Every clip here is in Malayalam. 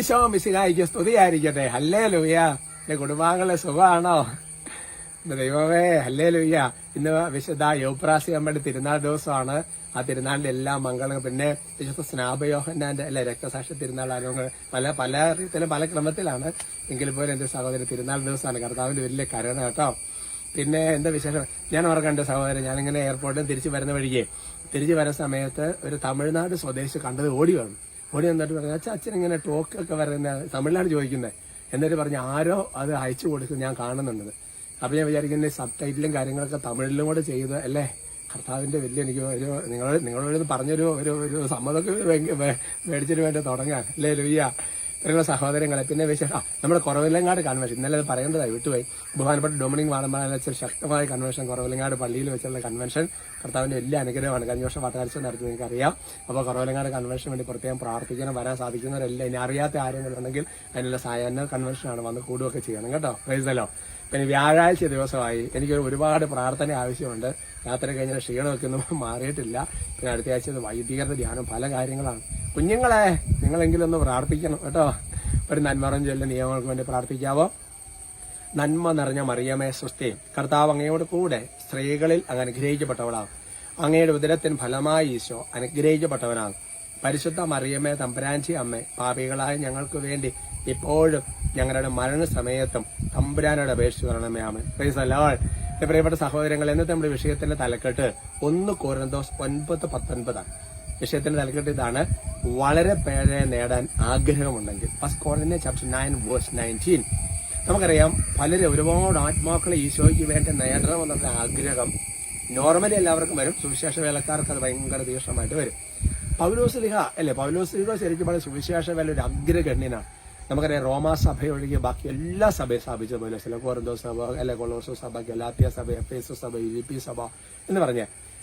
ഈശോ സ്തുതിയായിരിക്കട്ടെ. ഹല്ലേ ലൂയ എന്റെ കുടുംബാംഗങ്ങളെ സുഖമാണോ? ദൈവമേ ഹല്ലേ ലൂയ ഇന്ന് വിശുദ്ധ യോപ്രാസി അമ്മയുടെ തിരുനാൾ ദിവസമാണ്. ആ തിരുനാളിന്റെ എല്ലാ മംഗളങ്ങളും. പിന്നെ വിശുദ്ധ സ്നാപയോഹന്നാന്റെ അല്ലെ രക്തസാക്ഷി തിരുനാൾ ആരോഗ്യങ്ങൾ. പല പല രീതിയിലും പല ക്രമത്തിലാണ്. എങ്കിൽ പോലും എന്റെ സഹോദരൻ തിരുനാൾ ദിവസമാണ് കർത്താവിന്റെ വലിയ കരുണ കേട്ടോ. പിന്നെ എന്താ വിശേഷം? ഞാൻ ഓർക്കണ്ട സഹോദരൻ. ഞാനിങ്ങനെ എയർപോർട്ടിൽ തിരിച്ചു വരുന്ന വഴിക്ക്. തിരിച്ചു വരുന്ന സമയത്ത് ഒരു തമിഴ്നാട് സ്വദേശി കണ്ടത് ഓടി വന്നു. ഓടി വന്നിട്ട് പറഞ്ഞു അച്ഛൻ അച്ഛൻ ഇങ്ങനെ ടോക്ക് ഒക്കെ വരുന്ന തമിഴിലാണ് ചോദിക്കുന്നത് എന്നിട്ട് പറഞ്ഞു ആരോ അത് അയച്ചു കൊടുക്കും ഞാൻ കാണുന്നുണ്ട്. അപ്പൊ ഞാൻ വിചാരിക്കുന്നത് സബ് ടൈറ്റിലും കാര്യങ്ങളൊക്കെ തമിഴിലും കൂടെ ചെയ്ത് അല്ലേ? കർത്താവിന്റെ വലിയ എനിക്ക് ഒരു നിങ്ങൾ നിങ്ങളോട് പറഞ്ഞൊരു ഒരു ഒരു സമ്മതമൊക്കെ മേടിച്ചിട്ട് വേണ്ടി തുടങ്ങാൻ അല്ലേ ലുയ്യ ഇത്രയുള്ള സഹോദരങ്ങളെ. പിന്നെ വിശേഷം ആ, നമ്മുടെ കുറവിലങ്ങാട് കൺവെൻഷൻ ഇന്നലെ അത് പറയേണ്ടതായി വിട്ടുപോയി. ബഹുമാനപ്പെട്ട ഡൊമിനിക് വാളമ്പാല വെച്ച ശക്തമായ കൺവെൻഷൻ കുറവിലങ്ങാട് പള്ളിയിൽ വെച്ചുള്ള കൺവെൻഷൻ കർത്താവിന്റെ വലിയ അനുഗ്രഹമാണ്. കഴിഞ്ഞ വർഷം വട്ടാഴ്ച നടത്തി എനിക്കറിയാം അപ്പോൾ കുറവിലങ്ങാട് കൺവെൻഷൻ വേണ്ടി പ്രത്യേകം പ്രാർത്ഥിക്കണം വരാൻ സാധിക്കുന്നവരെല്ലാം ഇനി അറിയാത്ത ആരെങ്കിലും ഉണ്ടെങ്കിൽ അതിനുള്ള സായാഹ്ന കൺവെൻഷനാണ് വന്ന് കൂടുകയൊക്കെ ചെയ്യണം കേട്ടോ. പ്രൈസലോ പിന്നെ വ്യാഴാഴ്ച ദിവസമായി എനിക്ക് ഒരുപാട് പ്രാർത്ഥന ആവശ്യമുണ്ട്. യാത്ര കഴിഞ്ഞ ക്ഷീണമൊക്കെ ഒന്നും മാറിയിട്ടില്ല. പിന്നെ അടുത്ത ആഴ്ച വൈദികരുടെ ധ്യാനം പല കാര്യങ്ങളാണ്. കുഞ്ഞുങ്ങളെ നിങ്ങളെങ്കിലും ഒന്ന് പ്രാർത്ഥിക്കണം കേട്ടോ. ഒരു നന്മറം ചൊല്ല നിയമങ്ങൾക്ക് വേണ്ടി പ്രാർത്ഥിക്കാവോ? നന്മ നിറഞ്ഞ മറിയമേ സൃഷ്ടി. കർത്താവ് അങ്ങയോട് കൂടെ സ്ത്രീകളിൽ അങ്ങ് അനുഗ്രഹിക്കപ്പെട്ടവളാണ്. അങ്ങയുടെ ഉദരത്തിന് ഫലമായി ഈശോ അനുഗ്രഹിക്കപ്പെട്ടവനാണ്. പരിശുദ്ധ മറിയമേ തമ്പുരാൻചി അമ്മേ പാപികളായ ഞങ്ങൾക്ക് വേണ്ടി ഇപ്പോഴും ഞങ്ങളുടെ മരണസമയത്തും തമ്പുരാനോട് അപേക്ഷിച്ചു വരണമേ അമ്മ എന്റെ പ്രിയപ്പെട്ട സഹോദരങ്ങൾ ഇന്നത്തെ നമ്മുടെ വിഷയത്തിന്റെ തലക്കെട്ട് ഒന്ന് കോരന്തോസ് ഒൻപത് പത്തൊൻപതാണ്. വിഷയത്തിന്റെ തലക്കെട്ട് ഇതാണ്. വളരെ പേരെ നേടാൻ ആഗ്രഹമുണ്ടെങ്കിൽ. ഫസ്റ്റ് കോറിന്റെ ചാപ്റ്റർ നയൻ വേഴ്സ് നയന്റീൻ നമുക്കറിയാം പലരും ഒരുപാട് ആത്മാക്കളെ ഈശോയ്ക്ക് വേണ്ടി നേടണം നേടണമെന്നുള്ള ആഗ്രഹം നോർമലി എല്ലാവർക്കും വരും. സുവിശേഷ വേലക്കാർക്ക് അത് ഭയങ്കര തീക്ഷണമായിട്ട് വരും. പൗലോസ്ലിഹ അല്ലെ? പൗലോസ്ലിഹ ശരിക്കും പറഞ്ഞ സുവിശേഷ വേല ഒരു അഗ്രഗണ്യനാണ് നമുക്കറിയാം റോമാ സഭ ഒഴികെ ബാക്കി എല്ലാ സഭയും സ്ഥാപിച്ച പൗലോസില കോരന്തോ സഭ അല്ലെ കൊളോസോ സഭ ഗലാത്തിയ സഭ എഫ് സഭ യു പി സഭ എന്ന് പറഞ്ഞ.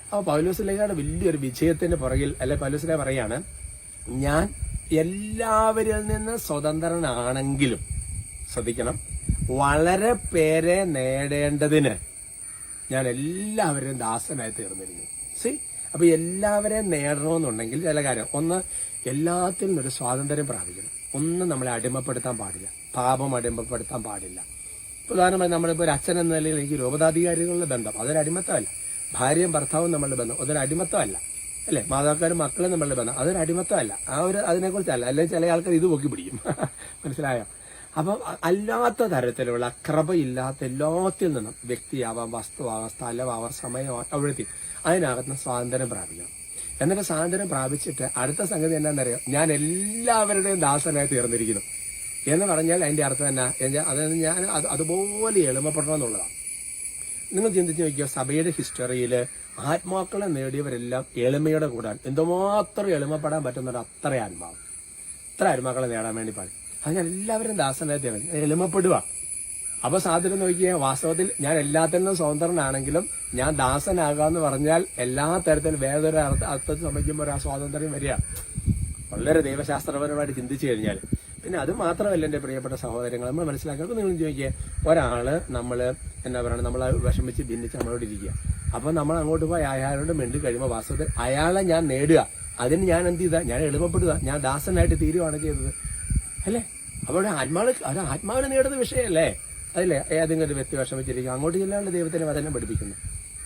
അപ്പൊ പൗലോസ്ലിഹയുടെ വലിയൊരു വിജയത്തിന്റെ പുറകിൽ അല്ലെ പൗലോസ്ലിഹ പറയാണ് ഞാൻ എല്ലാവരിൽ നിന്ന് സ്വതന്ത്രനാണെങ്കിലും ശ്രദ്ധിക്കണം വളരെ പേരെ നേടേണ്ടതിന് ഞാൻ എല്ലാവരെയും ദാസനായി തീർന്നിരുന്നു സി അപ്പൊ എല്ലാവരെയും നേടണമെന്നുണ്ടെങ്കിൽ ചില കാര്യം. ഒന്ന് എല്ലാത്തിൽ നിന്നൊരു സ്വാതന്ത്ര്യം പ്രാപിക്കണം. ഒന്നും നമ്മളെ അടിമപ്പെടുത്താൻ പാടില്ല. പാപം അടിമപ്പെടുത്താൻ പാടില്ല. പ്രധാനമായി നമ്മളിപ്പോൾ ഒരു അച്ഛൻ എന്ന നിലയിൽ എനിക്ക് രൂപതാധികാരികളുടെ ബന്ധം. അതൊരു അടിമത്തമല്ല. ഭാര്യയും ഭർത്താവും നമ്മളുടെ ബന്ധം. അതൊരു അടിമത്തമല്ല. അല്ലെ? മാതാക്കാരും മക്കളും നമ്മളുടെ ബന്ധം. അതൊരു അടിമത്തമല്ല. ആ ഒരു അതിനെക്കുറിച്ചല്ല. അല്ലെങ്കിൽ ചില ആൾക്കാർ ഇത് പൊക്കി പിടിക്കും. മനസ്സിലായോ? അപ്പം അല്ലാത്ത തരത്തിലുള്ള കൃപയില്ലാത്ത എല്ലാത്തിൽ നിന്നും വ്യക്തിയാവാം വസ്തുവാകാം സ്ഥലമാവാം സമയമാവാം അവിടുത്തെ അതിനകത്ത് സ്വാതന്ത്ര്യം പ്രാപിക്കണം. എന്നിട്ട് സ്വാതന്ത്ര്യം പ്രാപിച്ചിട്ട് അടുത്ത സംഗതി എന്താണെന്നറിയോ? ഞാൻ എല്ലാവരുടെയും ദാസനായി തീർന്നിരിക്കുന്നു. എന്ന് പറഞ്ഞാൽ അതിന്റെ അർത്ഥം എന്നാ? അതായത് ഞാൻ അത് അതുപോലെ എളുപ്പപ്പെടണം എന്നുള്ളതാണ്. നിങ്ങൾ ചിന്തിച്ച് നോക്കിയോ സഭയുടെ ഹിസ്റ്ററിയിൽ ആത്മാക്കളെ നേടിയവരെല്ലാം എളിമയുടെ കൂടാൻ എന്തുമാത്രം എളിമപ്പെടാൻ പറ്റുന്നവർ അത്ര ആത്മാവ്. ഇത്ര ആത്മാക്കളെ നേടാൻ വേണ്ടി പാടി അത് ഞാൻ എല്ലാവരും ദാസനായി എളിമപ്പെടുക അപ്പൊ സാധനം നോക്കിയാൽ വാസ്തവത്തിൽ ഞാൻ എല്ലാത്തിനും സ്വതന്ത്രനാണെങ്കിലും ഞാൻ ദാസനാകാന്ന് പറഞ്ഞാൽ എല്ലാ തരത്തിലും വേറൊരു അർത്ഥ അർത്ഥത്തിൽ സംബന്ധിക്കുമ്പോൾ ആ സ്വാതന്ത്ര്യം വരിക. വളരെ ദൈവശാസ്ത്രപരമായിട്ട് ചിന്തിച്ചു കഴിഞ്ഞാൽ പിന്നെ അത് മാത്രമല്ല എന്റെ പ്രിയപ്പെട്ട സഹോദരങ്ങൾ നമ്മൾ മനസ്സിലാക്കുന്നത് നിങ്ങൾ ചോദിക്കുക ഒരാൾ നമ്മൾ എന്താ പറയുക നമ്മൾ വിഷമിച്ച് ഭിന്നിച്ച് നമ്മളോട് ഇരിക്കുക. അപ്പൊ നമ്മൾ അങ്ങോട്ട് പോയി അയാളോട് മിണ്ടി കഴിയുമ്പോൾ വാസ്തവത്തിൽ അയാളെ ഞാൻ നേടുക. അതിന് ഞാൻ എന്ത് ചെയ്താ? ഞാൻ എളുപ്പപ്പെടുക. ഞാൻ ദാസനായിട്ട് തീരുവാണ് ചെയ്തത്. അല്ലേ? അപ്പോൾ ആത്മാവ് അത് ആത്മാവിനെ നേടുന്ന വിഷയമല്ലേ? അതല്ലേ? ഏതെങ്കിലും ഒരു വ്യക്തി വിഷമിച്ചിരിക്കും അങ്ങോട്ട് ചെല്ലാണ്ട് ദൈവത്തിന്റെ വചനം പഠിപ്പിക്കുന്നു.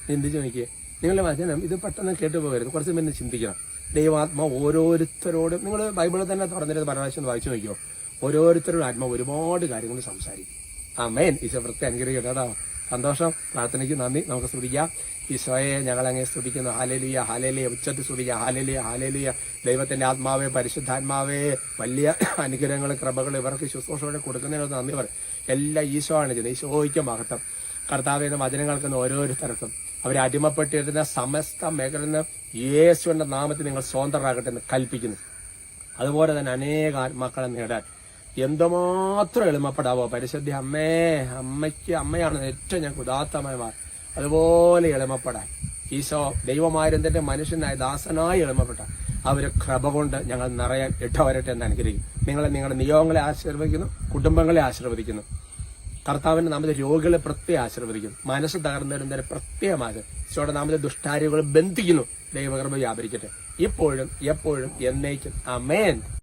ചിന്തിച്ചു നോക്കിയേ. നിങ്ങളുടെ വചനം ഇത് പെട്ടെന്ന് കേട്ടു പോകരുത് കുറച്ച് മുന്നേ ചിന്തിക്കണം. ദൈവാത്മ ഓരോരുത്തരോടും നിങ്ങൾ ബൈബിളിൽ തന്നെ തുറന്നിരുന്ന് പരമാവശ്യം വായിച്ചു നോക്കിയോ ഓരോരുത്തരോടും ആത്മാവ് ഒരുപാട് കാര്യങ്ങൾ സംസാരിക്കും. ആ മേൻ ഈശോ വൃത്തി അനുഗ്രഹിക്കട്ടെ കേട്ടോ. സന്തോഷം. പ്രാർത്ഥനയ്ക്ക് നന്ദി. നമുക്ക് സ്തുതിക്കാം. ഈശോയെ ഞങ്ങൾ അങ്ങേ സ്തുതിക്കുന്നു. ഹാലേലിയ ഹാലേലിയ ഉച്ചത്തിൽ സ്തുതിക്കുക ഹാലേലിയ ഹാലേലിയ ദൈവത്തിന്റെ ആത്മാവേ പരിശുദ്ധാത്മാവേ വലിയ അനുഗ്രഹങ്ങളും കൃപകളും ഇവർക്ക് ശുശ്രൂഷയോടെ കൊടുക്കുന്നതിന് നന്ദി പറയും എല്ലാം ഈശോ ആണ് ചെയ്യുന്നത് ഈശോയ്ക്ക് മഹത്വം. കർത്താവിന്റെ കേൾക്കുന്ന ഓരോരുത്തർക്കും അവരെ അടിമപ്പെട്ടിരുന്ന സമസ്ത മേഖലയിൽ നിന്ന് യേശുവിന്റെ നാമത്തിൽ നിങ്ങൾ സ്വതന്ത്രരാകട്ടെ എന്ന് കൽപ്പിക്കുന്നു. അതുപോലെ തന്നെ അനേക ആത്മാക്കളെ നേടാൻ. എന്തുമാത്രം എളിമപ്പെടാവോ? പരിശുദ്ധി അമ്മേ അമ്മയ്ക്ക് അമ്മയാണ് ഏറ്റവും ഞങ്ങൾക്ക് ഉദാത്തമായ അതുപോലെ എളിമപ്പെടാൻ. ഈശോ ദൈവമായിരുന്നതിന്റെ മനുഷ്യനായ ദാസനായി എളുപ്പപ്പെട്ട അവർ കൃപ കൊണ്ട് ഞങ്ങൾ നിറയാൻ ഇട്ടവരട്ടെ എന്ന് അനുഗ്രഹിക്കും നിങ്ങളെ നിങ്ങളുടെ നിയോഗങ്ങളെ ആശീർവദിക്കുന്നു കുടുംബങ്ങളെ ആശീർവദിക്കുന്നു. കർത്താവിന്റെ നാമത്തെ രോഗികളെ പ്രത്യേകം ആശീർവദിക്കുന്നു. മനസ്സ് തകർന്നിരുന്നതിനെ പ്രത്യേകമാകും ഈശോയുടെ നാമത്തെ ദുഷ്ടാരികളെ ബന്ധിക്കുന്നു. ദൈവകർമ്മ വ്യാപരിക്കട്ടെ. ഇപ്പോഴും എപ്പോഴും എന്നേക്കും. അമേൻ